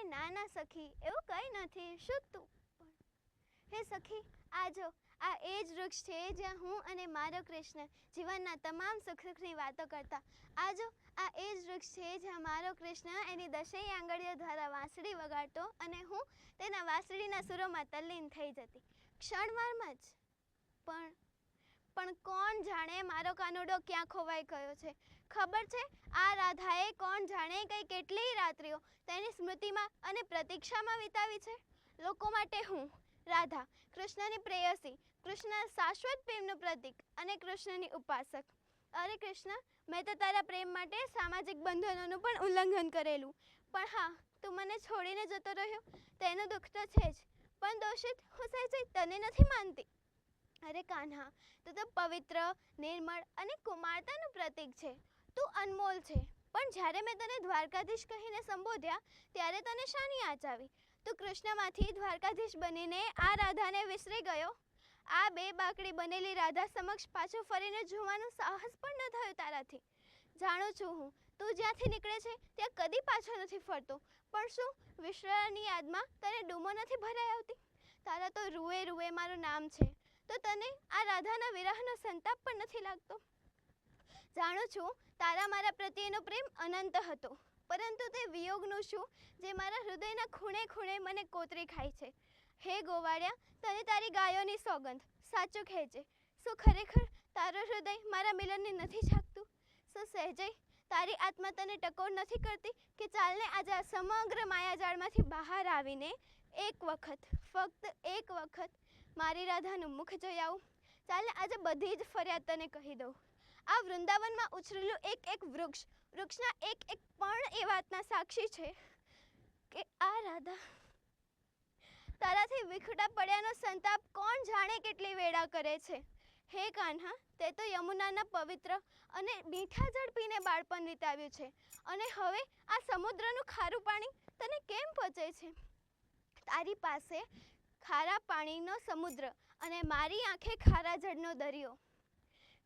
અરે સખી, એવું કંઈ નથી, શું તું? હે સખી, આ જો, આ એ જ વૃક્ષ છે જ્યાં હું અને મારો કૃષ્ણ જીવનના તમામ સુખ સુખની વાતો કરતા. આ જો, આ એ જ વૃક્ષ છે જ્યાં મારો કૃષ્ણ એની દશેય આંગળીઓ દ્વારા વાંસળી વગાડતો અને હું તેના વાંસળીના સુરોમાં તલ્લીન થઈ જતી. ક્ષણવારમાં જ. પણ પણ કોણ જાણે મારો કાનુડો ક્યાં ખોવાઈ ગયો છે? ખબર છે? આ રાધાએ કોણ જાણે કઈ કેટલી રાત્રિઓ તેની સ્મૃતિમાં અને પ્રતીક્ષામાં વિતાવી છે? લોકો માટે હું, રાધા, કૃષ્ણની પ્રેયસી કૃષ્ણ શાશ્વત પ્રેમનું પ્રતીક અને કૃષ્ણની ઉપાસક. અરે કૃષ્ણ, મેં તો તારા પ્રેમ માટે સામાજિક બંધનોનું પણ ઉલ્લંઘન કરેલું. પણ હા, તું મને છોડીને જતો રહ્યો, તેનું દુઃખ તો છે જ. પણ દોષિત હું સહેજે તને નથી માનતી. અરે કાન્હા તો તો પવિત્ર, નિર્મળ અને કુમારતાનું પ્રતીક છે. તું અનમોલ છે. પણ જ્યારે મેં તને દ્વારકાધીશ કહીને સંબોધ્યા, ત્યારે તને શાની આચ આવી? તું કૃષ્ણમાંથી દ્વારકાધીશ બનીને આ રાધાને વિસરી ગયો? આ બે બાકડી બનેલી રાધા સમક્ષ પાછું ફરીને જોવાનું સાહસ પણ ન થયું તારાથી. જાણું છું હું, તું જ્યાંથી નીકળે છે, ત્યાં કદી પાછો નથી ફરતો. પણ શું વિશ્રાની યાદમાં તને ડૂમો નથી ભરાઈ આવતી? તારા તો રૂએ રૂએ મારું નામ છે. તો તને આ રાધાના વિરહનો સંતાપ પણ નથી લાગતો? જાણું છું, તારા મારા પ્રત્યેનો પ્રેમ અનંત હતો. પરંતુ તે વિયોગનું શું? જે મારા હૃદયના ખૂણે ખૂણે મને કોતરી ખાય છે. હે ગોવાળિયા, તને તારી ગાયોની સોગંધ. સાચું કહેજે. શું ખરેખર તારું હૃદય મારા મિલનને નથી જાગતું શું સહેજય તારી આત્મા તને ટકોર નથી કરતી કે ચાલને આજે સમગ્ર માયાજાળમાંથી બહાર આવીને એક વખત, ફક્ત એક વખત મારી રાધાનું મુખ જોઈ આવું. ચાલને આજે બધી જ ફરિયાદ તને કહી દઉં. આ વૃંદાવનમાં ઉછરેલું એક એક વૃક્ષ, વૃક્ષના એક એક પણ એ વાતના સાક્ષી છે કે આ રાધા તારાથી વિખડા પડ્યાનો સંતાપ કોણ જાણે કેટલી વેળા કરે છે. હે કાન્હા, તે તો યમુનાના પવિત્ર અને મીઠા જળ પીને બાળપણ વિતાવ્યું છે. અને હવે આ સમુદ્રનું ખારું પાણી તને કેમ પચે છે? તારી પાસે ખારા પાણીનો સમુદ્ર અને મારી આંખે ખારા જળનો દરિયો.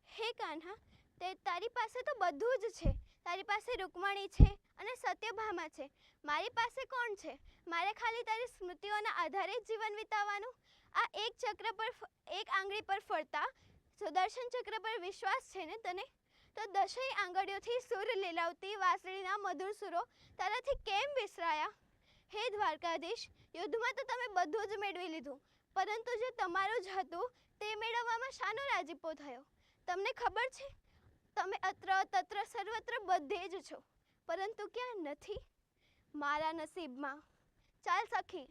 હે કાન્હા, તે તારી પાસે તો બધું જ છે. તારી પાસે રૂકમણી છે અને સત્યભામા છે. મારી પાસે કોણ છે? મારે ખાલી તારી સ્મૃતિઓના આધારે જ જીવન વિતાવવાનું? આ એક ચક્ર પર એક આંગળી પર ફરતા સુદર્શન ચક્ર પર વિશ્વાસ છે ને તને? તો દશેય આંગળીઓથી સુર લીલાવતી વાંસળીના મધુર સુરો તારાથી કેમ વિસરાયા? હે દ્વારકાધીશ, યુદ્ધમાં તો તમે બધું જ મેળવી લીધું. પરંતુ જે તમારું જ હતું, તે મેળવવામાં શાનો રાજીપો થયો? તમને ખબર છે? તમે અત્ર, તત્ર, સર્વત્ર બધે જ છો. પરંતુ ક્યાં નથી? મારા નસીબમાં. ચાલ સખી